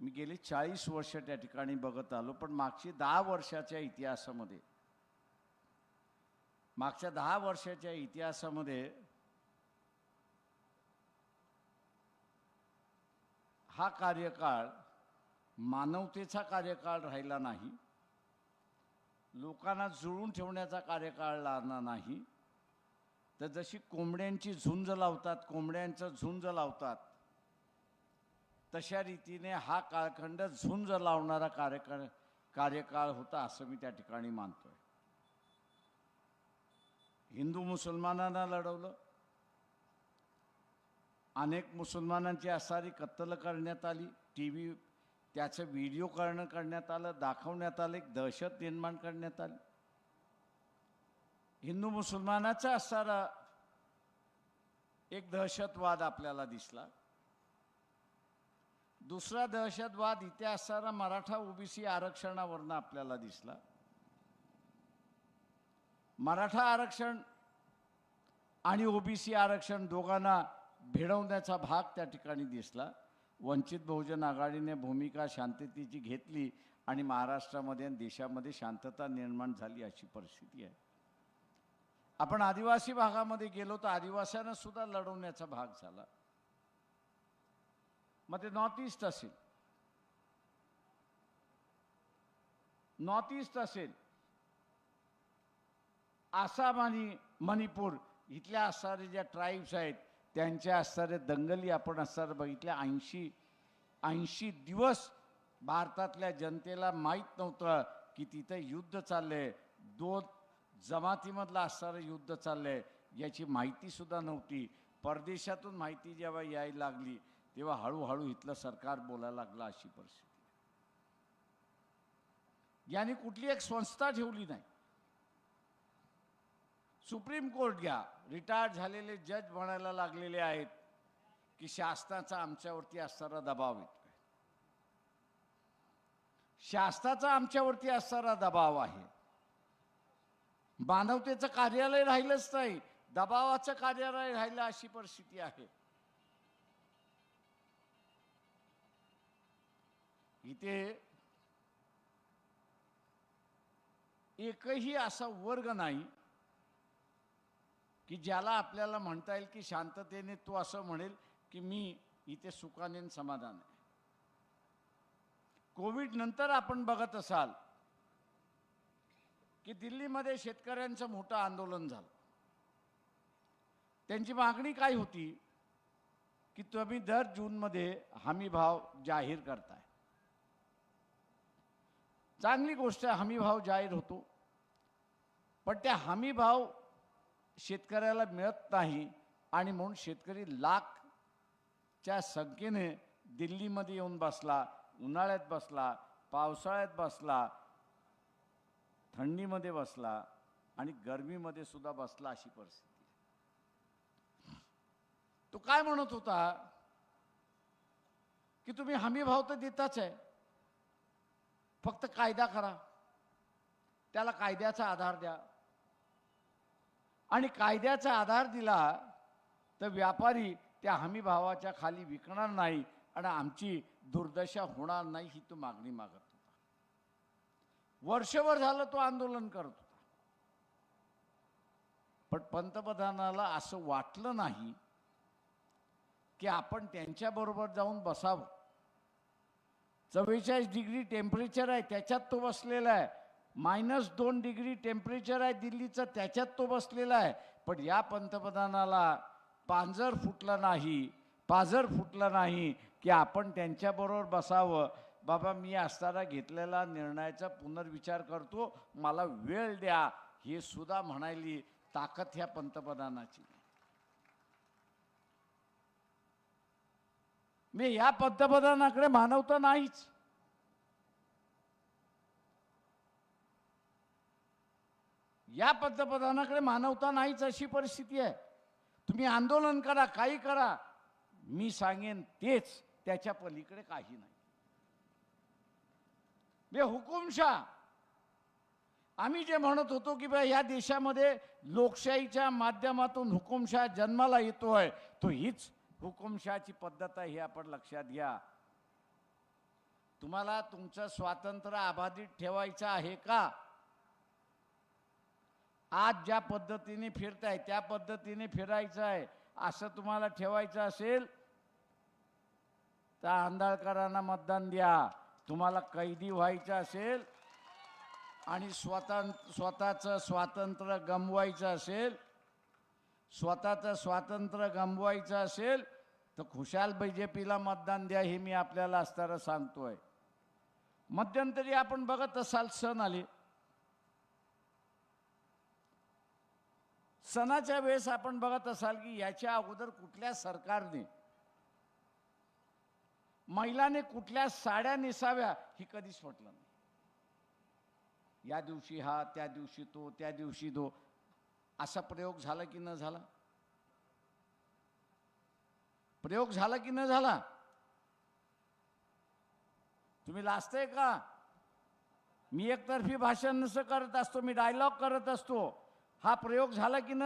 मी गेली चाळीस वर्ष त्या ठिकाणी बघत आलो पण मागची दहा वर्षाच्या इतिहासामध्ये मागच्या दहा वर्षाच्या इतिहासामध्ये हा कार्यकाळ मानवतेचा कार्यकाळ राहिला नाही लोकांना जुळून ठेवण्याचा कार्यकाळ लागला नाही. तर जशी कोंबड्यांची झुंज लावतात कोंबड्यांचं झुंज लावतात तशा रीतीने हा काळखंड झुंज लावणारा कार्यकाळ कार्यकाळ होता असं मी त्या ठिकाणी मानतोय. हिंदू मुसलमानांना लढवलं. अनेक मुसलमानांची असारी कत्तल करण्यात आली. टी व्ही त्याचं व्हिडिओ करणं करण्यात आलं दाखवण्यात आलं एक दहशत निर्माण करण्यात आली. हिंदू मुसलमानाचा असणारा एक दहशतवाद आपल्याला दिसला. दुसरा दहशतवाद इथे असणारा मराठा ओबीसी आरक्षणावरनं आपल्याला दिसला. मराठा आरक्षण आणि ओबीसी आरक्षण दोघांना भिडवण्याचा भाग त्या ठिकाणी दिसला. वंचित बहुजन आघाडीने भूमिका शांततेची घेतली आणि महाराष्ट्रामध्ये आणि देशामध्ये शांतता निर्माण झाली अशी परिस्थिती आहे. आपण आदिवासी भागामध्ये गेलो तर आदिवासींना सुद्धा लढवण्याचा भाग झाला. मग ते नॉर्थ ईस्ट असेल. नॉर्थ ईस्ट असेल. आसाम आणि मणिपूर इथल्या असणारे ज्या ट्राईब्स आहेत त्यांच्या असणारे दंगली आपण असणार बघितल्या ऐंशी ऐंशी दिवस भारतातल्या जनतेला माहीत नव्हतं की तिथं युद्ध चाललंय. दोन जमातीमधलं असणारं युद्ध चाललंय याची माहिती सुद्धा नव्हती. परदेशातून माहिती जेव्हा यायला लागली तेव्हा हळूहळू इथलं सरकार बोलायला लागलं अशी परिस्थिती. याने कुठली एक संस्था ठेवली नाही. सुप्रीम कोर्ट घ्या रिटायर्ड झालेले जज म्हणायला लागलेले आहेत की शासनाचा आमच्यावरती असणारा दबाव येतोय शासनाचा आमच्यावरती असणारा दबाव आहे. मानवतेचं कार्यालय राहिलंच नाही दबावाचं कार्यालय राहिलं अशी परिस्थिती आहे. इथे एकही असा वर्ग नाही की ज्याला आपल्याला म्हणता येईल की शांततेने तो असं म्हणेल की मी इथे सुखाने समाधान आहे. कोविड नंतर आपण बघत असाल की दिल्लीमध्ये शेतकऱ्यांचं मोठं आंदोलन झालं. त्यांची मागणी काय होती की तुम्ही दर जूनमध्ये हमी भाव जाहीर करताय. चांगली गोष्ट हमीभाव जाहीर होतो. पण त्या हमीभाव शेतकऱ्याला मिळत नाही आणि म्हणून शेतकरी लाखच्या संख्येने दिल्लीमध्ये येऊन बसला उन्हाळ्यात बसला पावसाळ्यात बसला थंडीमध्ये बसला आणि गर्मीमध्ये सुद्धा बसला अशी परिस्थिती तो काय म्हणत होता? की तुम्ही हमी भाव तर देताच आहे. फक्त कायदा करा. त्याला कायद्याचा आधार द्या. आणि कायद्याचा आधार दिला तर व्यापारी त्या हमी भावाच्या खाली विकणार नाही आणि आमची दुर्दशा होणार नाही ही तो मागणी मागत होता. वर्षभर झालं तो आंदोलन करत होता. पण पंतप्रधानाला असं वाटलं नाही की आपण त्यांच्याबरोबर जाऊन बसावं. चव्वेचाळीस डिग्री टेम्परेचर आहे त्याच्यात तो बसलेला आहे. मायनस दोन डिग्री टेम्परेचर आहे दिल्लीचं त्याच्यात तो बसलेला आहे. पण या पंतप्रधानाला पांजर फुटलं नाही पाझर फुटलं नाही की आपण त्यांच्याबरोबर बसावं. बाबा मी असताना घेतलेला निर्णयाचा पुनर्विचार करतो. मला वेळ द्या हे सुद्धा म्हणायली ताकद ह्या पंतप्रधानाची. मी या पंतप्रधानाकडे मानवता नाहीच. या पंतप्रधानाकडे मानवता नाहीच अशी परिस्थिती आहे. तुम्ही आंदोलन करा काही करा. मी सांगेन तेच त्याच्या पलीकडे काही नाही. बे हुकुमशाह आम्ही जे म्हणत होतो की बा या देशामध्ये लोकशाहीच्या माध्यमातून हुकुमशाह जन्माला येतोय तो हीच हुकुमशाहची पद्धत आहे हे आपण लक्षात घ्या. तुम्हाला तुमचं स्वातंत्र्य अबाधित ठेवायचं आहे का? आज ज्या पद्धतीने फिरताय त्या पद्धतीने फिरायचं आहे असं तुम्हाला ठेवायचं असेल तर आंधळकरांना मतदान द्या. तुम्हाला कैदी व्हायचं असेल आणि स्वतः स्वतःचं स्वातंत्र्य गमवायचं असेल स्वतःचं स्वातंत्र्य गमवायचं असेल तर खुशाल बी जे पीला मतदान द्या हे मी आपल्याला असताना सांगतोय. मध्यंतरी आपण बघत असाल सण आले. सणाच्या वेळेस आपण बघत असाल की याच्या अगोदर कुठल्या सरकारने महिलाने कुठल्या साड्या नेसाव्या ही कधीच म्हटलं नाही. या दिवशी हा त्या दिवशी तो त्या दिवशी तो असा प्रयोग झाला की न झाला? प्रयोग झाला की न झाला? तुम्ही लाजताय का? मी एकतर्फी भाषण नसं करत असतो मी डायलॉग करत असतो. हा प्रयोग झाला की न